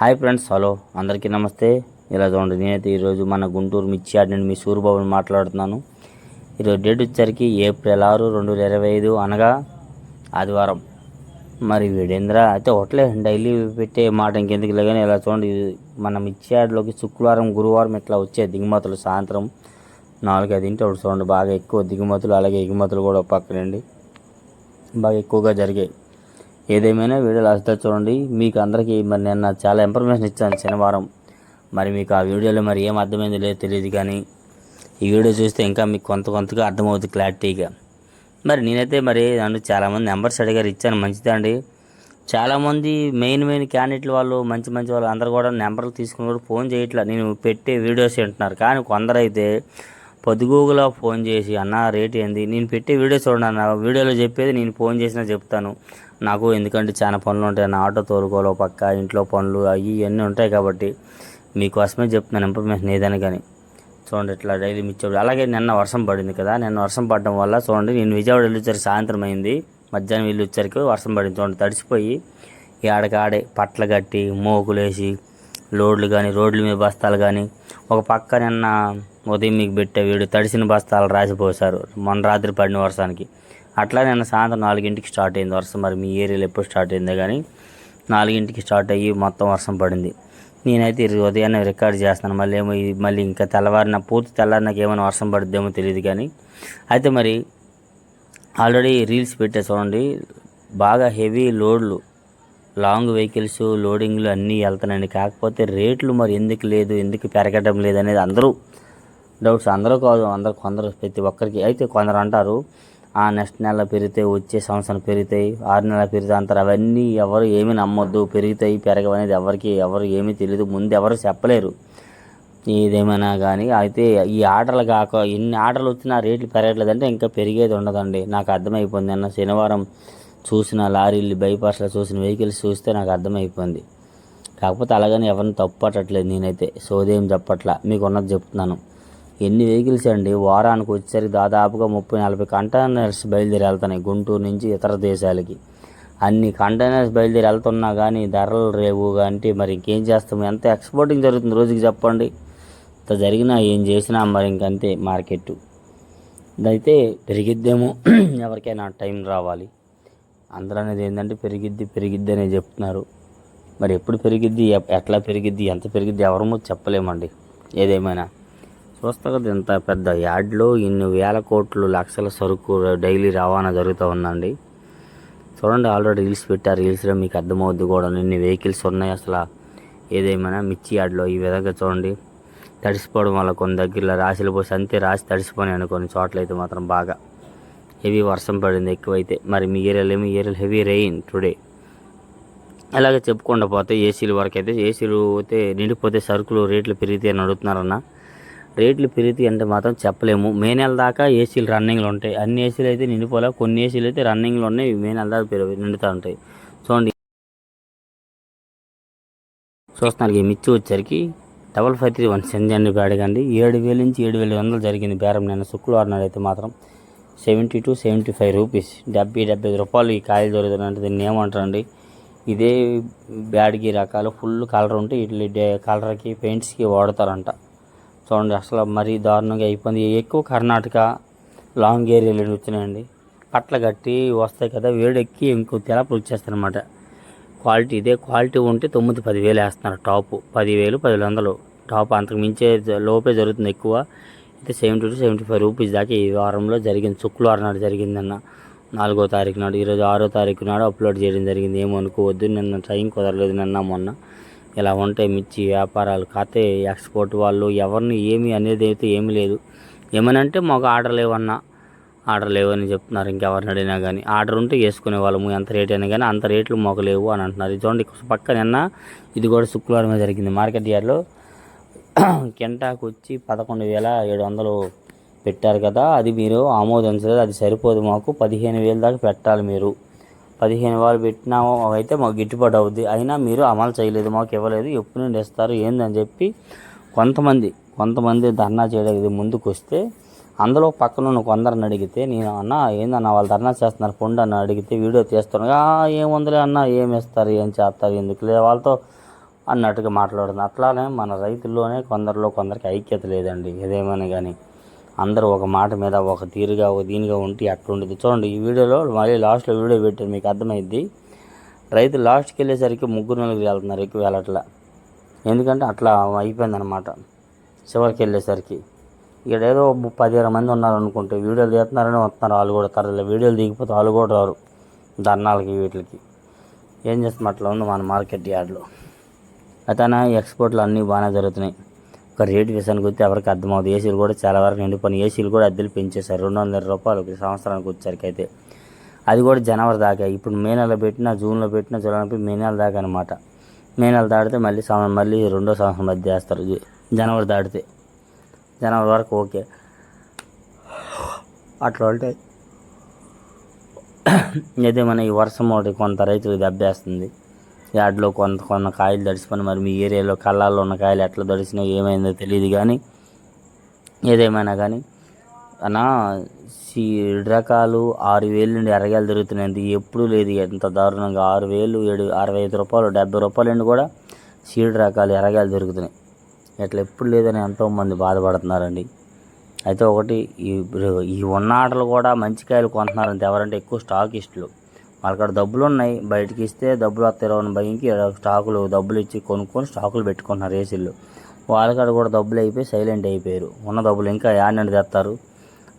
Hi friends hello. అందరికీ నమస్తే. ఇలా చూడండి నేనైతే ఈరోజు మన గుంటూరు మిర్చి నుండి మీ సూర్యబాబుని మాట్లాడుతున్నాను. ఈరోజు డేట్ వచ్చేసరికి ఏప్రిల్ ఆరు రెండు వేల ఇరవై ఐదు అనగా ఆదివారం. మరి వీడేంద్ర? అయితే ఒకట్లే డైలీ పెట్టే మాట ఇంకెందుకు లేదని ఇలా చూడండి మన మిర్చియాడ్లోకి శుక్రవారం గురువారం ఇట్లా వచ్చే దిగుమతులు సాయంత్రం నాలుగైదింటి ఒకటి చూడండి బాగా ఎక్కువ దిగుమతులు అలాగే ఎగుమతులు కూడా పక్కనండి బాగా ఎక్కువగా జరిగాయి. ఏదేమైనా వీడియో లాస్ట్ చూడండి. మీకు అందరికీ మరి నిన్న చాలా ఇన్ఫర్మేషన్ ఇచ్చాను శనివారం. మరి మీకు ఆ వీడియోలో మరి ఏం అర్థమైందో లేదో తెలియదు కానీ ఈ వీడియో చూస్తే ఇంకా మీకు కొంత కొంతగా అర్థమవుతుంది క్లారిటీగా. మరి నేనైతే మరి నన్ను చాలామంది నెంబర్స్ అడిగారు ఇచ్చాను మంచిదండి చాలామంది మెయిన్ మెయిన్ క్యాండిడేట్లు వాళ్ళు మంచి మంచి వాళ్ళు అందరు కూడా నెంబర్లు తీసుకుని కూడా ఫోన్ చేయట్లా. నేను పెట్టే వీడియోస్ వింటున్నారు. కానీ కొందరైతే పొద్దుగూగులో ఫోన్ చేసి అన్న రేట్ ఏంది? నేను పెట్టే వీడియో చూడండి అన్న వీడియోలో చెప్పేది నేను ఫోన్ చేసినా చెప్తాను. నాకు ఎందుకంటే చాలా పనులు ఉంటాయి నా ఆటో తోలుకోలో పక్క ఇంట్లో పనులు అవి ఇవన్నీ ఉంటాయి కాబట్టి మీకోసమే చెప్తున్నాను ఇన్ఫర్మేషన్ ఏదైనా కానీ. చూడండి ఇట్లా డైలీ మిచ్చప్పుడు అలాగే నిన్న వర్షం పడింది కదా నిన్న వర్షం పడడం వల్ల చూడండి నేను విజయవాడ వెళ్ళొచ్చారు సాయంత్రం అయింది. మధ్యాహ్నం వెళ్ళొచ్చరికి వర్షం పడింది. చూడండి తడిసిపోయి ఏడకాడే పట్ల కట్టి మోకులేసి లోడ్లు కానీ రోడ్ల మీద బస్తాలు కానీ ఒక పక్క నిన్న ఉదయం మీకు పెట్టే వీడు తడిసిన బస్తాలు రాసిపోసారు మొన్న రాత్రి పడిన వర్షానికి. అట్లా నిన్న సాయంత్రం నాలుగింటికి స్టార్ట్ అయింది వర్షం. మరి మీ ఏరియాలో ఎప్పుడు స్టార్ట్ అయిందో కానీ నాలుగింటికి స్టార్ట్ అయ్యి మొత్తం వర్షం పడింది. నేనైతే ఈ ఉదయాన్నే రికార్డ్ చేస్తాను. మళ్ళీ ఏమో మళ్ళీ ఇంకా తెల్లవారిన పూర్తి తెల్లారినాక ఏమైనా వర్షం పడుద్దేమో తెలియదు కానీ అయితే మరి ఆల్రెడీ రీల్స్ పెట్టే చూడండి. బాగా హెవీ లోడ్లు లాంగ్ వెహికల్స్ లోడింగ్లు అన్నీ వెళ్తున్నాయండి. కాకపోతే రేట్లు మరి ఎందుకు లేదు ఎందుకు పెరగడం లేదు అనేది అందరూ డౌట్స్ అందరూ కాదు అందరు కొందరు ప్రతి ఒక్కరికి. అయితే కొందరు అంటారు ఆ నెక్స్ట్ నెల పెరిగితే వచ్చే సంవత్సరం పెరుగుతాయి ఆరు నెలలు పెరుగుతాయి అంటారు. అవన్నీ ఎవరు ఏమీ నమ్మొద్దు. పెరుగుతాయి పెరగవనేది ఎవరికి ఎవరు ఏమీ తెలియదు ముందు ఎవరు చెప్పలేరు. ఏదేమైనా కానీ అయితే ఈ ఆటలు కాక ఎన్ని ఆటలు వచ్చినా రేట్లు పెరగట్లేదంటే ఇంకా పెరిగేది ఉండదండి. నాకు అర్థమైపోయింది. అన్న శనివారం చూసిన లారీలు బైపాస్లో చూసిన వెహికల్స్ చూస్తే నాకు అర్థమైపోయింది. కాకపోతే అలాగని ఎవరిని తప్పు పట్టట్లేదు నేనైతే. సోదేం చెప్పట్లా. మీకు ఉన్నది చెప్తున్నాను. ఎన్ని వెహికల్స్ అండి? వారానికి వచ్చేసరికి దాదాపుగా ముప్పై నలభై కంటైనర్స్ బయలుదేరి వెళ్తున్నాయి గుంటూరు నుంచి ఇతర దేశాలకి. అన్ని కంటైనర్స్ బయలుదేరి వెళ్తున్నా కానీ ధరలు రేవు అంటే మరి ఇంకేం చేస్తాము ఎంత ఎక్స్పోర్టింగ్ జరుగుతుంది రోజుకి చెప్పండి? ఇంత జరిగినా ఏం చేసినా మరి ఇంకంతే మార్కెట్ అయితే పెరిగిద్దేమో ఎవరికైనా టైం రావాలి. అందరూ అనేది ఏంటంటే పెరిగిద్ది పెరిగిద్ది అనే చెప్తున్నారు. మరి ఎప్పుడు పెరిగిద్ది ఎ- ఎట్లా పెరిగిద్ది ఎంత పెరిగిద్ది ఎవరమో చెప్పలేమండి. ఏదేమైనా. చూస్తా కదా ఇంత పెద్ద యార్డ్లో ఇన్ని వేల కోట్లు లక్షల సరుకు డైలీ రవాణా జరుగుతూ ఉందండి. చూడండి ఆల్రెడీ రీల్స్ పెట్టారు. రీల్స్లో మీకు అర్థమవుద్ది కూడా. ఇన్ని వెహికల్స్ ఉన్నాయి అసలు. ఏదేమైనా మిర్చి యార్డ్లో ఈ విధంగా చూడండి. తడిసిపోవడం వల్ల కొన్ని దగ్గరలో రాశిలు పోసి అంతే రాసి తడిసిపోయినాయి కొన్ని చోట్ల అయితే మాత్రం బాగా హెవీ వర్షం పడింది ఎక్కువైతే. మరి మీ ఏరియాలో ఏమో? ఏరియాలో హెవీ రెయిన్ టుడే అలాగే చెప్పుకుండా పోతే ఏసీలు వరకు అయితే ఏసీలు అయితే నిండిపోతే సరుకులు రేట్లు పెరిగితే అని అడుగుతున్నారన్న. రేట్లు పెరిగితే అంటే మాత్రం చెప్పలేము. మే నెల దాకా ఏసీలు రన్నింగ్లు ఉంటాయి. అన్ని ఏసీలు అయితే నిండిపోలే కొన్ని ఏసీలు అయితే రన్నింగ్లు ఉన్నాయి మే నెల దాకా పెరుగు నిండుతూ ఉంటాయి. చూడండి. చూస్తున్నారు ఈ మిర్చి వచ్చరికి డబల్ ఫైవ్ త్రీ వన్ సెంజన్ అడగండి ఏడు వేల నుంచి ఏడు వేల వందలు జరిగింది బేరం నిన్న శుక్రవారం నాడు అయితే మాత్రం. Seventy two seventy five rupees. డెబ్బై డెబ్బై ఐదు రూపాయలు ఈ కాయలు దొరుకుతుందంటే దీన్ని ఏమంటారండి? ఇదే బ్యాడ్కి రకాలు. ఫుల్ కలర్ ఉంటే ఇట్లా కలర్కి పెయింట్స్కి వాడతారంట. చూడండి అసలు మరీ దారుణంగా అయిపోయింది. ఎక్కువ కర్ణాటక లాంగ్ ఏరియాలో వచ్చినాయండి పట్ల కట్టి వస్తాయి కదా వేడెక్కి ఇంకో తెలపలు వచ్చేస్తారనమాట క్వాలిటీ ఇదే క్వాలిటీ ఉంటే తొమ్మిది పదివేలు వేస్తున్నారు టాప్. పదివేలు పది వందలు. టాప్ అంతకు మించే లోపే జరుగుతుంది ఎక్కువ. అయితే seventy to seventy five rupees దాకా ఈ వారంలో జరిగింది. శుక్రవారం నాడు జరిగిందన్న నాలుగో తారీఖు నాడు ఈరోజు ఆరో తారీఖు నాడు అప్లోడ్ చేయడం జరిగింది. ఏమనుకోవద్దు నిన్న టైం కుదరలేదు నిన్న మొన్న. ఇలా ఉంటాయి మిర్చి వ్యాపారాలు కాతే ఎక్స్పోర్ట్ వాళ్ళు ఎవరిని ఏమి అనేది అయితే ఏమీ లేదు. ఏమనంటే మాకు ఆర్డర్ లేవన్నా ఆర్డర్ లేవని చెప్తున్నారు. ఇంకెవరిని అడిగినా కానీ ఆర్డర్ ఉంటే వేసుకునే వాళ్ళము. ఎంత రేట్ అయినా కానీ అంత రేట్లు మాకు లేవు అని అంటున్నారు. ఇది చూడండి పక్క నిన్న ఇది కూడా శుక్రవారమే జరిగింది. మార్కెట్ ఇయర్లో కెంటాకు వచ్చి పదకొండు వేల ఏడు వందలు పెట్టారు కదా. అది మీరు ఆమోదించలేదు. అది సరిపోదు మాకు. పదిహేను వేలు దాకా పెట్టాలి మీరు. పదిహేను వేలు పెట్టినా అయితే మాకు గిట్టుబాటు అవుద్ది. అయినా మీరు అమలు చేయలేదు మాకు ఇవ్వలేదు. ఎప్పుడు నుండి ఇస్తారు ఏందని చెప్పి కొంతమంది కొంతమంది ధర్నా చేయడానికి ముందుకు వస్తే అందులో పక్కన ఉన్న కొందరిని అడిగితే నేను అన్న ఏందన్న వాళ్ళు ధర్నా చేస్తున్నారు పొండి అన్న అడిగితే వీడియో తీస్తున్నాగా ఏముందిలే అన్న ఏం ఇస్తారు ఏం చేస్తారు ఎందుకు వాళ్ళతో అన్నట్టుగా మాట్లాడుతుంది. అట్లానే మన రైతుల్లోనే కొందరిలో కొందరికి ఐక్యత లేదండి ఏదేమైనా కానీ. అందరూ ఒక మాట మీద ఒక తీరుగా ఒక దీనిగా ఉంటే అట్లుండేది చూడండి ఈ వీడియోలో మళ్ళీ లాస్ట్లో వీడియో పెట్టారు మీకు అర్థమైద్ది. రైతు లాస్ట్కి వెళ్ళేసరికి ముగ్గురు నలుగురు వెళ్తున్నారు ఎక్కువ వెళ్ళట్లా. ఎందుకంటే అట్లా అయిపోయిందనమాట చివరికి వెళ్ళేసరికి. ఇక్కడ ఏదో పది ఇరవై మంది ఉన్నారు అనుకుంటే వీడియోలు తీస్తున్నారని వస్తున్నారు వాళ్ళు కూడా. తరలి వీడియోలు దిగిపోతే వాళ్ళు కూడా రారు ధర్నాలకి వీటికి ఏం చేస్తాం అట్లా ఉంది మన మార్కెట్ యార్డ్లో. అతను ఎక్స్పోర్ట్లు అన్నీ బాగానే జరుగుతున్నాయి. ఒక రేటు విషయానికి వస్తే ఎవరికి అర్థమవుతుంది ఏసీలు కూడా చాలా వరకు నిండిపోయిన ఏసీలు కూడా అద్దెలు పెంచేశారు. రెండు వందల రూపాయలు ఒక సంవత్సరానికి వచ్చేసరికి అయితే అది కూడా జనవరి దాకా. ఇప్పుడు మే నెల పెట్టినా జూన్లో పెట్టినా జూలై మే నెల దాకా అనమాట మే నెల దాటితే మళ్ళీ సంవత్సరం మళ్ళీ రెండో సంవత్సరం మధ్య చేస్తారు జనవరి దాటితే. జనవరి వరకు ఓకే. అట్లా ఉంటాయి అయితే మన ఈ వర్షం ఒకటి కొంత రైతులు దెబ్బేస్తుంది. యాడ్లో కొంత కొన్న కాయలు దడిచిపోయి మరి మీ ఏరియాలో కళ్ళాల్లో ఉన్న కాయలు ఎట్లా తడిసినాయో ఏమైందో తెలియదు కానీ ఏదేమైనా కానీ అన్నా సీడ్ రకాలు ఆరు వేలు నుండి అరగాయలు దొరుకుతున్నాయి. ఎప్పుడూ లేదు ఎంత దారుణంగా. ఆరు వేలు ఏడు అరవై ఐదు రూపాయలు డెబ్బై రూపాయలు నుండి కూడా సీడ్ రకాలు ఎరగాయలు దొరుకుతున్నాయి. ఇట్లా ఎప్పుడు లేదని ఎంతోమంది బాధపడుతున్నారండి. అయితే ఒకటి ఈ ఈ ఉన్న ఆటలు కూడా మంచి కాయలు కొంటున్నారంటే ఎవరంటే ఎక్కువ స్టాకిస్టులు. వాళ్ళకాడ డబ్బులు ఉన్నాయి బయటికి ఇస్తే డబ్బులు వస్తాయి రావని భయంకి స్టాకులు డబ్బులు ఇచ్చి కొనుక్కొని స్టాకులు పెట్టుకుంటున్నారు ఏసీలు. వాళ్ళకాడ కూడా డబ్బులు అయిపోయి సైలెంట్ అయిపోయారు. ఉన్న డబ్బులు ఇంకా యాడ్ తెస్తారు?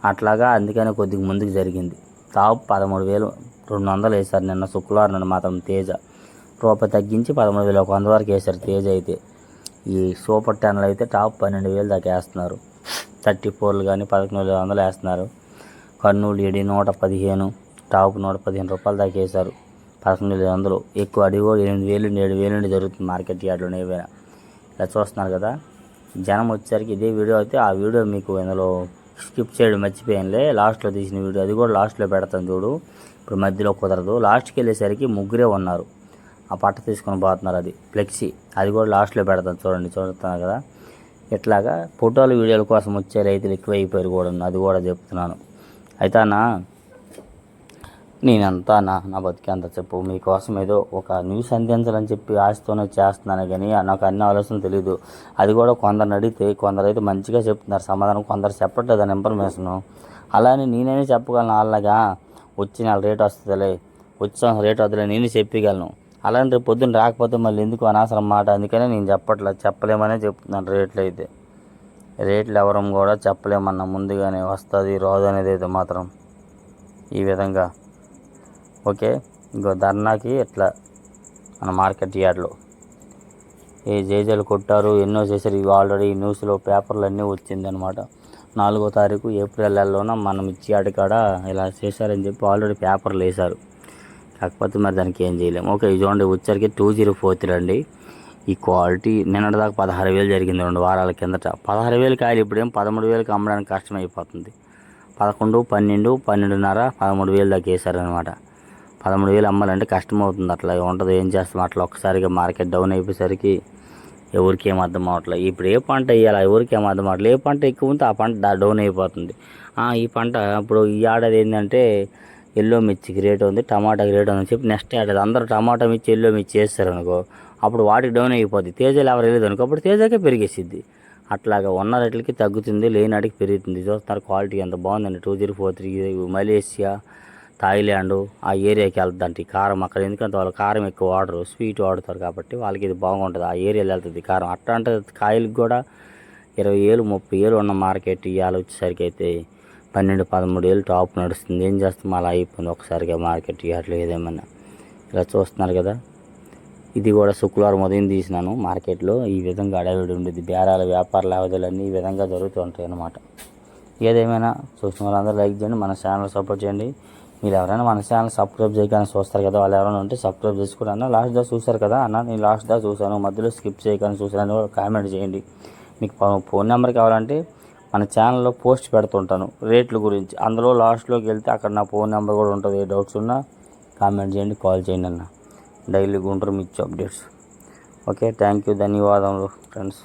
అట్లాగా అందుకనే కొద్దిగా ముందుకు జరిగింది. టాప్ పదమూడు వేలు రెండు వందలు వేశారు నిన్న శుక్రవారం నాడు మాత్రం తేజ. రూపాయి తగ్గించి పదమూడు వేలు ఒక వంద వరకు వేశారు తేజ అయితే. ఈ సూపర్ టెన్లు అయితే టాప్ పన్నెండు వేలు దాకా వేస్తున్నారు. థర్టీ ఫోర్లు కానీ పదకొండు వందలు వేస్తున్నారు. కర్నూలు ఏడి నూట పదిహేను. టాప్ నూట పదిహేను రూపాయలు దాకా వేశారు. పదకొండు వందలు. ఎక్కువ అడిగి కూడా ఎనిమిది వేలు నుండి ఏడు వేలు నుండి జరుగుతుంది మార్కెట్ యార్డ్లో ఏవైనా. ఇలా చూస్తున్నారు కదా. జనం వచ్చేసరికి ఇదే వీడియో అయితే ఆ వీడియో మీకు ఇందులో స్కిప్ చేయడం మర్చిపోయానులే. లాస్ట్లో తీసిన వీడియో. అది కూడా లాస్ట్లో పెడతాను చూడు. ఇప్పుడు మధ్యలో కుదరదు. లాస్ట్కి వెళ్ళేసరికి ముగ్గురే ఉన్నారు. ఆ పట్ట తీసుకొని పోతున్నారు అది. ఫ్లెక్సీ. అది కూడా లాస్ట్లో పెడతాను చూడండి. చూస్తున్నారు కదా. ఇట్లాగా ఫోటోలు వీడియోల కోసం వచ్చే రైతులు ఎక్కువైపోయారు కూడా. అది కూడా చెప్తున్నాను. అయితే అన్న నేనంతా నా నా బతికేంత చెప్పు. మీకోసం ఏదో ఒక న్యూస్ అందించాలని చెప్పి ఆశతోనే చేస్తున్నాను కానీ నాకు అన్ని ఆలోచనలు తెలియదు అది కూడా కొందరిని అడిగితే కొందరు అయితే మంచిగా చెప్తున్నారు. సమాధానం కొందరు చెప్పట్లేదు అని ఇన్ఫర్మేషను. అలానే నేనైనా చెప్పగలను అలాగా వచ్చి నాకు రేట్ వస్తుందిలే. వచ్చిన రేట్ వద్దులే నేను చెప్పగలను అలాంటి రేపు పొద్దున్న రాకపోతే మళ్ళీ ఎందుకు అనవసరం మాట? అందుకనే నేను చెప్పట్లేదు చెప్పలేమనే చెప్తున్నాను రేట్లు అయితే. రేట్లు ఎవరం కూడా చెప్పలేమన్నా ముందుగానే వస్తుంది రాదు అనేది అయితే మాత్రం ఈ విధంగా. ఓకే ఇంకో ధర్నాకి ఎట్లా? మన మార్కెట్ యార్డ్లో. ఏ జేజలు కొట్టారు ఎన్నో చేశారు ఇవి ఆల్రెడీ న్యూస్లో పేపర్లు అన్నీ వచ్చిందనమాట నాలుగో తారీఖు ఏప్రిల్ నెలలోన మనం ఇచ్చి ఆడికాడ ఇలా చేశారని చెప్పి ఆల్రెడీ పేపర్లు వేశారు. కాకపోతే మరి దానికి ఏం చేయలేము. ఓకే ఇది చూడండి వచ్చరికి టూ జీరో ఫోర్ త్రీ అండి. ఈ క్వాలిటీ నిన్నటిదాకా పదహారు వేలు జరిగింది రెండు వారాల కిందట. పదహారు వేలు కాయలు ఇప్పుడేం పదమూడు వేలకు అమ్మడానికి కష్టమైపోతుంది. పదకొండు పన్నెండు పన్నెండున్నర పదమూడు వేలు దాకా వేశారనమాట పదమూడు వేలు అమ్మాలంటే కష్టం అవుతుంది అట్లా ఉంటుంది ఏం చేస్తాం? అట్లా ఒక్కసారిగా మార్కెట్ డౌన్ అయిపోయేసరికి ఎవరికి ఏం అర్థం అవ్వట్లేదు. ఇప్పుడు ఏ పంట వేయాలి? ఎవరికి ఏం అర్థం అవ్వట్లేదు. ఏ పంట ఎక్కువ ఉంటే ఆ పంట డౌన్ అయిపోతుంది. ఈ పంట ఇప్పుడు ఈ ఏడాది ఏంటంటే ఎల్లో మిర్చికి రేట్ ఉంది టమాటాకి రేట్ ఉంది అని చెప్పి నెక్స్ట్ ఏడాది అందరూ టమాటా మిర్చి ఎల్లో మిర్చి వేస్తారు అనుకో అప్పుడు వాటికి డౌన్ అయిపోద్ది. తేజలు ఎవరు వెళ్ళదు అనుకో అప్పుడు తేజాకే పెరిగేసిద్ది. అట్లాగా ఉన్న రేట్లకి తగ్గుతుంది లేని వాటికి పెరుగుతుంది. చూస్తున్నారు క్వాలిటీ ఎంత బాగుందండి. Two zero four three Malaysia Thailand ఆ ఏరియాకి వెళ్తుంది కారం అక్కడ. ఎందుకంటే వాళ్ళు కారం ఎక్కువ వాడరు స్వీట్ వాడతారు కాబట్టి వాళ్ళకి ఇది బాగుంటుంది. ఆ ఏరియాలో వెళ్తుంది కారం. అట్లాంటి కాయలకు కూడా ఇరవై ఏళ్ళు ముప్పై ఏళ్ళు ఉన్న మార్కెట్ ఇవాళ వచ్చేసరికి అయితే పన్నెండు పదమూడు ఏళ్ళు టాప్ నడుస్తుంది. ఏం చేస్తాం? అలా అయిపోయింది ఒకసారిగా మార్కెట్ ఇవ్వట్లేదు ఏదేమన్నా ఇలా చూస్తున్నారు కదా. ఇది కూడా శుక్రవారం ఉదయం తీసినాను మార్కెట్లో. ఈ విధంగా అడవిడి ఉండేది. బేరాల వ్యాపార లావాదేవీలన్నీ ఈ విధంగా జరుగుతూ ఉంటాయి అన్నమాట ఏదేమైనా చూసిన వాళ్ళందరూ లైక్ చేయండి. మన ఛానల్ సపోర్ట్ చేయండి. మీరు ఎవరైనా మన ఛానల్ సబ్స్క్రైబ్ చేయగానే చూస్తారు కదా వాళ్ళు ఎవరైనా ఉంటే సబ్స్క్రైబ్ చేసుకుని అన్న లాస్ట్ దా చూశారు కదా అన్న నేను లాస్ట్ దా చూశాను. మధ్యలో స్కిప్ చేయగానే చూశాను కామెంట్ చేయండి. మీకు ఫోన్ నెంబర్ కావాలంటే మన ఛానల్లో పోస్ట్ పెడుతుంటాను రేట్ల గురించి. అందులో లాస్ట్లోకి వెళ్తే అక్కడ నా ఫోన్ నెంబర్ కూడా ఉంటుంది. ఏ డౌట్స్ ఉన్నా కామెంట్ చేయండి కాల్ చేయండి అన్న. Daily Guntur mirchi updates. Okay thank you. ధన్యవాదములు ఫ్రెండ్స్.